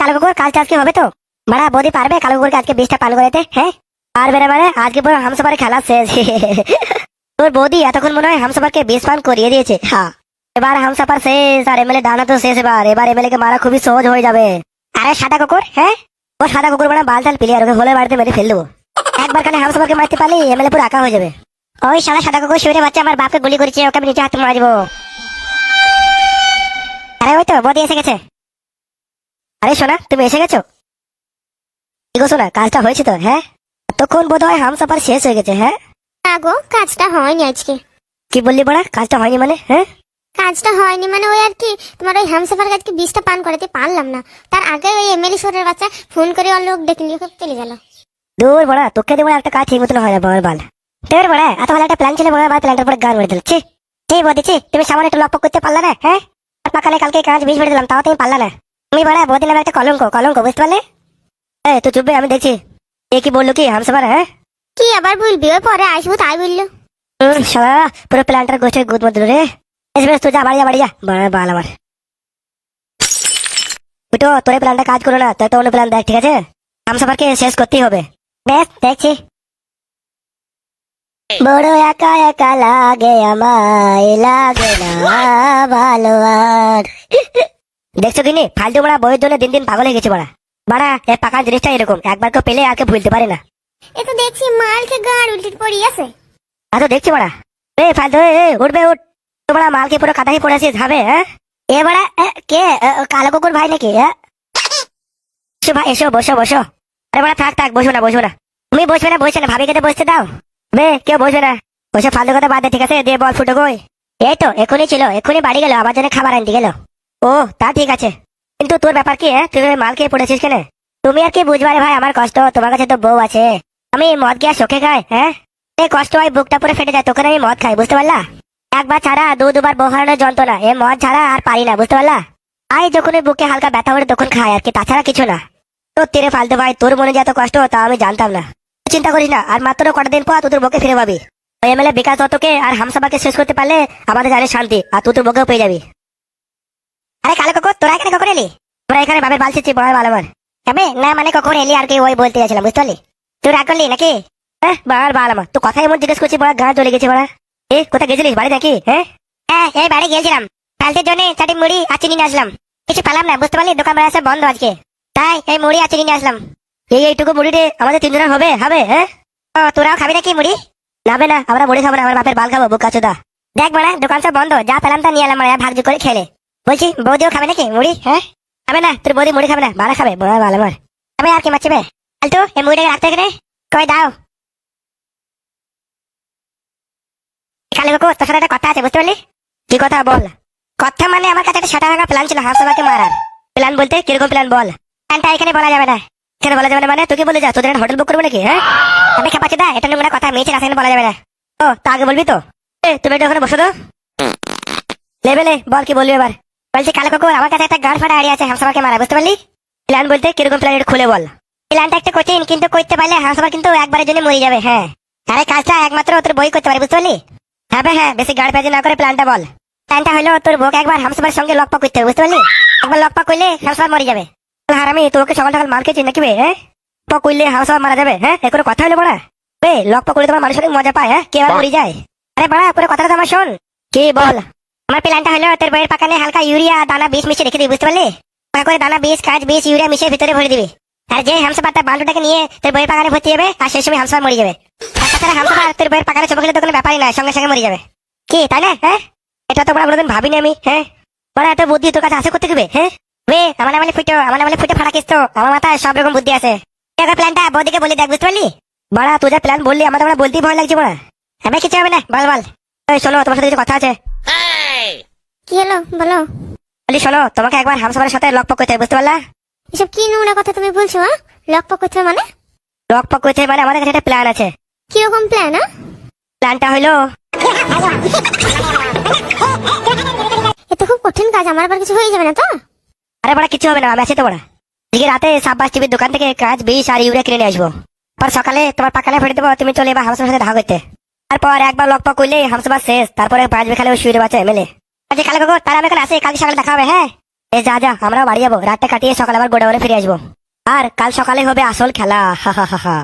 কালো কুকুর কাজটা আজকে হবে তো। মারা বৌদি পারবে কালো কুকুরকে আজকে বিষটা পান করাতে হ্যাঁ? পারবে না মানে আজকে পুরো হামসাপারে খেলা শেষ। তোর বৌদি এতক্ষণ মনে হয় হামসাপারকে বিষ পান করিয়ে দিয়েছে। হ্যাঁ এবার হামসাপার শেষ, আর এমএলএ ডানা তো শেষ এবার। এবার এমএলএ কে মারা খুবই সহজ হয়ে যাবে। আরে সাদা কুকুর হ্যাঁ? ও সাদা কুকুর মানে বাল টাল প্লেয়ার ওকে হলে বাড়িতে মেরে ফেল দেবো। একবার খানে হামসাপারকে মারতে পারলি, এমএলএ পুরো আঁকা হয়ে যাবে। ওই সাদা সাদা কুকুর শিবিরে বাচ্চা আমার বাপকে গুলি করেছে, ওকে আমি নিচে হাতে মারবো। আরে ওই তো, বদি এসে গেছে। আরে সোনা তুমি এসে গেছো? কি গো সোনা কাজটা হয়েছে তো হ্যাঁ? তখন বোধ হয় হামসাপার শেষ হয়ে গেছে হ্যাঁ? না গো কাজটা হয়নি আজকে। কি বললি বড়া কাজটা হয়নি মানে হ্যাঁ? কাজটা হয়নি মানে ওই আর কি তোমার ওই হামসাফার কাজকে বিষটা পান করাতে পারলাম না। তার আগে ওই এমএলএ সরের বাচ্চা ফোন করে ওর লোক ডেকে নিয়ে চলে গেল। দূর বড়া তোকে দিয়ে বড়া একটা কাজ ঠিক মতন হয় না বড় বাল। তোর বড়া এত ভালো একটা প্ল্যান ছিল বড় বাল প্ল্যানটার পরে গান মেরে দিল। ছি বদিছি তুমি সামনে একটু লক্ষ্য করতে পারলে না হ্যাঁ? পাকালে কালকে কাজ বিষ মেরে দিলাম তাও তুমি পারলে না। তুমি বড়া বদি নামে একটা কলঙ্ক কলঙ্ক বুঝতে পারলে? এ তুই চুপবে আমি দেখছি। এ কি বলল কি হামসাপার হ্যাঁ? কি আবার বলবি ওই পরে আসব তাই বলল। শালা পুরো প্ল্যানটার গোছের গুদ মধ্যে রে। এস তুই যা বাড়ি যা বাড়ি যা। বাল আমার উঠো তোর প্ল্যানটা কাজ করো না তোর তো অন্য প্ল্যান দেখ ঠিক আছে? হামসাফারকে শেষ করতেই হবে। বেশ দেখছি। বড় একা একা লাগে আমায় লাগে না ভালো আর দেখছ কিনি ফালতু মারা বইয়ের জন্য দিন দিন পাগল হয়ে গেছে মারা মারা এই পাকা জিনিসটা এরকম একবার কেউ পেলে আর কেউ ভুলতে পারে না। এ তো দেখছি মালকে গাড় উল্টে পড়ি আছে। আচ্ছা তো দেখছি বড়া। এ ফালতু এ, এ, উঠবে উঠ। তোমরা মালকে পুরো কাদাহি পড়েছিস হবে হ্যাঁ? এ বাড়া এ, কে? কালো কুকুর ভাই নাকি হ্যাঁ? ভাই এসো বসো বসো। আরে বাড়া থাক থাক বসো না বসো না। তুমি বসবে না বসবে না ভাবি কেটে বসতে দাও। বে কেউ বসবে না। বসে ফালতু কথা বাদ দে ঠিক আছে? দিয়ে বল ফুটো কই। এই তো এখনই ছিল এখনই বাড়ি গেল আমার জন্য খাবার আনতে গেল। ও, তা ঠিক আছে। কিন্তু তোর ব্যাপার কি হ্যাঁ? তুই মাল খেয়ে পড়েছিস কেন? তুমি আর কি বুঝবারে ভাই, আমার কষ্ট, তোমার কাছে তো বউ আছে। আমি মদ গিয়া শোকে খাই হ্যাঁ? এই কষ্ট হয় বুকটা পরে ফেটে যায় তখন আমি মদ খাই, বুঝতে পারলা? একবার ছাড়া দু দুবার বউ যন্ত্রণা এ মদ ছাড়া আর পারি না, বুঝতে পারলা? আই যখন ওই বুকে হালকা ব্যথা করে তখন খাই, আর কি, তাছাড়া কিছু না। তো তেরে ফালতু ভাই, তোর মনে যে এত কষ্ট, তা আমি জানতাম না। চিন্তা করিস না, আর মাত্র কটা দিন পর তোদের বুকে ফিরে পাবি। ওই এমএলএ বিকাশ দত্তকে আর হামসাবাকে শেষ করতে পারলে আমাদের জানে শান্তি, আর তুই তোর বউকেও পেয়ে যাবি। আরে কালো কখন তোরা এখানে কখন এলি? তোরা এখানে বাবের বালছিচ্ছি বড় ভালো আমার। হবে না মানে কখন এলি আর কি ওই বলতে যাচ্ছিলাম, বুঝতে পারলি? তুই রাগ করলি নাকি? হ্যাঁ বার বার আমার। তো কথা এমন জিজ্ঞেস করছি, বড়, গা চলে গেছে বড়া। এ, কোথায় গেছিলিস, বাড়ি নাকি? হ্যাঁ? হ্যাঁ এই বাড়ি গেছিলাম কালকের জন্য চাটি মুড়ি আর চিনি আসলাম। কিছু পেলাম না, বুঝতে পারলি? দোকান বেড়া বন্ধ আজকে। তাই এই মুড়ি আর চিনি নিয়ে আসলাম। এই এইটুকু মুড়ি রে আমাদের তিনজনের হবে হবে হ্যাঁ? তোরাও খাবি নাকি মুড়ি? নাবে না, আমরা মুড়ি খাব না, আমার বাপের বাল খাব বুকা চোদা দেখ বড়া, দোকান সব বন্ধ, যা পেলাম তা নিয়ে এলাম মানে ভাগ করে খেলে বলছি বৌদিও খাবে নাকি? মুড়ি হ্যাঁ? খাবে না তোর বৌদি মুড়ি খাবে না বাড়া খাবে। বড় ভালো আমার আমি আর কি মারছিবে আলতু এই মুড়িটাকে রাখতে এখানে? কই দাও। কালে কাকু তোর সাথে একটা কথা আছে বুঝতে পারলি? কি কথা বল। কথা মানে আমার কাছে একটা সেটা ভাঙা প্ল্যান ছিল হাসবাকে মারার। প্ল্যান বলতে কীরকম প্ল্যান বল? প্ল্যানটা এখানে বলা যাবে না। এখানে বলা যাবে না মানে তুই কি বলে যা তোদের হোটেল বুক করব নাকি হ্যাঁ? আমি খেপাচ্ছি দা এটা নোংরা কথা মেয়েছে রাখেন বলা যাবে না। ও তা আগে বলবি তো? তুমি একটু ওখানে বসো তো। লেবেলে বল কি বলবি এবার? বলছি কালো কাকু আমার কাছে একটা গান ফাটা আইডিয়া আছে হামসাবাকে মারা বুঝতে পারলি? প্ল্যান বলতে কীরকম প্ল্যান একটু খুলে বল। প্ল্যানটা একটা কঠিন কিন্তু করতে পারলে হামসাবা কিন্তু একবারের জন্য মরে যাবে হ্যাঁ। আরে কাজটা একমাত্র তোর বই করতে পারে বুঝতে পারলি? হ্যাঁ হ্যাঁ বেশি গাড় পেঁচে না করে প্ল্যানটা বল। প্ল্যানটা হলো তোর বউকে একবার হামসাবার সঙ্গে লকপা করতে হবে বুঝতে পারলি? একবার লকপা করলে হামসাবার মরে যাবে। আর আমি তোকে সকাল সকাল মার খেয়েছি নাকি বে হ্যাঁ? লকপা করলে হামসাবার মারা যাবে হ্যাঁ? এ কোনো কথা হলো বড়া? বে লকপা করলে তোমার মানুষের মজা পায় হ্যাঁ? কে আর মরে যায়? আরে বড়া পুরো কথাটা তো আমার শোন। কি বল? আমার প্ল্যানটা হলো, তোর বইয়ের পাকানে হালকা ইউরিয়া দানা বিষ মিশিয়ে রেখে দিবি, বুঝতে পারলি? পাকা করে দানা বিষ কাজ বিষ ইউরিয়া মিশিয়ে ভিতরে ভরে দিবি। আর যে হামসাবার তার বালুটাকে নিয়ে তোর বইয়ের পাকানে ভর্তি যাবে আর সেই সময় হামসাবার মরে যাবে। আর তাছাড়া হামসাবার তোর বইয়ের পাকানে চোখ তো কোনো ব্যাপারই না সঙ্গে সঙ্গে মরে যাবে। কি, তাই না হ্যাঁ? এটা তো বড় কোনোদিন ভাবিনি আমি হ্যাঁ? বড়, এত বুদ্ধি তোর কাছে আছে করতে দিবে হ্যাঁ? বে, আমার নামে ফুটো, আমার নামে ফুটে ফাটাকিস তো আমার মাথায় সব রকম বুদ্ধি আছে। এবার প্ল্যানটা বৌদিকে বলি দেখ, বুঝতে পারলি? বড়া, তুই যা প্ল্যান বললি, আমার তো বড় বলতেই ভয় লাগছে বড়া। আমি কিছু হবে না, বল বল। শোনো, তোমার সাথে কিছু কথা আছে। কি হলো বলো। বলি শোনো তোমাকে একবার হামসাবারের সাথে লকপক করতে হবে, বুঝতে পারলা? এসব কি নোংরা কথা তুমি বলছো হ্যাঁ লকপক করতে মানে? লকপক করতে হবে মানে আমাদের কাছে একটা প্ল্যান আছে। কীরকম প্ল্যান হ্যাঁ প্ল্যানটা হলো এ তো খুব কঠিন কাজ আমার আবার কিছু হয়ে যাবে না তো? আরে বড়া কিছু হবে না আমি আছি তো বড়া। আজকে রাতে সাব্বাস টিভির দোকান থেকে কাজ বিষ আর ইউরিয়া কিনে নিয়ে আসব। পর সকালে তোমার পাকানে ফেটে দেবো তুমি চলে এবার হামসার সাথে দেখা করতে। তারপর একবার লক পক করলে হামসাবার শেষ তারপরে পাঁচ বেখালে শুয়ে বাচ্চা এমএলএ আজকে কালে কাকু তাহলে আমি এখানে আসি, কালকে সকালে দেখা হবে হ্যাঁ? এ যা যা আমরা বাড়ি যাব। রাতটা কাটিয়ে সকালে আবার গোডাউনে ফিরে আসব। আর কাল সকালে হবে আসল খেলা, হা হা হা হা।